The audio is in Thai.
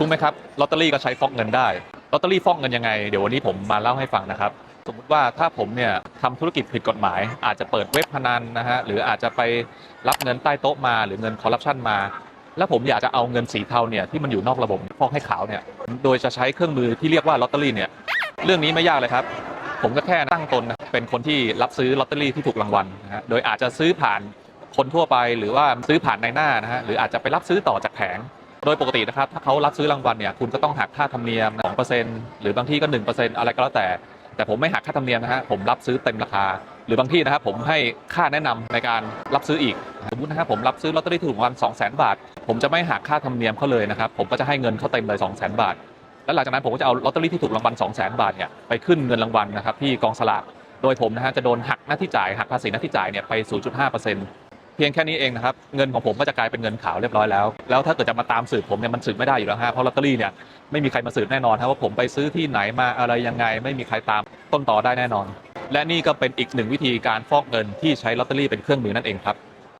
รู้ไหมครับลอตเตอรี่ก็ใช้ฟอกเงินได้ลอตเตอรี่ฟอกเงินยังไงเดี๋ยววันนี้ผมมาเล่าให้ฟังนะครับ สมมุติว่าถ้าผมเนี่ยทำธุรกิจผิดกฎหมาย อาจจะเปิดเว็บพนันนะฮะหรืออาจจะไปรับเงินใต้โต๊ะมาหรือเงินคอร์รัปชันมา แล้วผมอยากจะเอาเงินสีเทาเนี่ยที่มันอยู่นอกระบบฟอกให้ขาวเนี่ยโดยจะใช้เครื่องมือที่เรียกว่าลอตเตอรี่เนี่ยเรื่องนี้ไม่ยากเลยครับ ผมก็แค่ตั้งตนเป็นคนที่รับซื้อลอตเตอรี่ที่ถูกรางวัลนะฮะโดยอาจจะซื้อผ่านคนทั่วไปหรือว่าซื้อผ่านในหน้านะฮะหรืออาจจะไปรับซื้อต่อจากแผง โดยปกตินะครับถ้าเขารับซื้อรางวัลเนี่ยคุณก็ต้องหักค่าธรรมเนียม2%หรือบางที่ก็ 1%อะไรก็แล้วแต่ แต่ผมไม่หักค่าธรรมเนียมนะฮะผมรับซื้อเต็มราคา หรือบางที่นะครับผมให้ค่าแนะนำในการรับซื้ออีกสมมตินะครับผมรับซื้อลอตเตอรี่ถูกรางวัล2 0 0 0 0 0 บาท ผมจะไม่หักค่าธรรมเนียมเขาเลยนะครับผมก็จะให้เงินเขาเต็มเลย2 0 0 0 0 0 บาท แล้วหลังจากนั้นผมก็จะเอาลอตเตอรี่ที่ถูกรางวัล2 0 0 0 0 0 บาทเนี่ยไปขึ้นเงินรางวัลนะครับที่กองสลากโดยผมนะฮะจะโดนหักหน้าที่จ่ายหักภาษีหน้าที่จ่ายเนี่ยไป 0.5% พียงแค่นี้เองนะครับเงินของผมก็จะกลายเป็นเงินขาวเรียบร้อยแล้ว แล้วถ้าเกิดจะมาตามสืบผมเนี่ยมันสืบไม่ได้อยู่แล้วฮะเพราะลอตเตอรี่เนี่ยไม่มีใครมาสืบแน่นอนครับว่าผมไปซื้อที่ไหนมาอะไรยังไง ไม่มีใครตามต้นต่อได้แน่นอน และนี่ก็เป็นอีกหนึ่งวิธีการฟอกเงินที่ใช้ลอตเตอรี่เป็นเครื่องมือนั่นเองครับ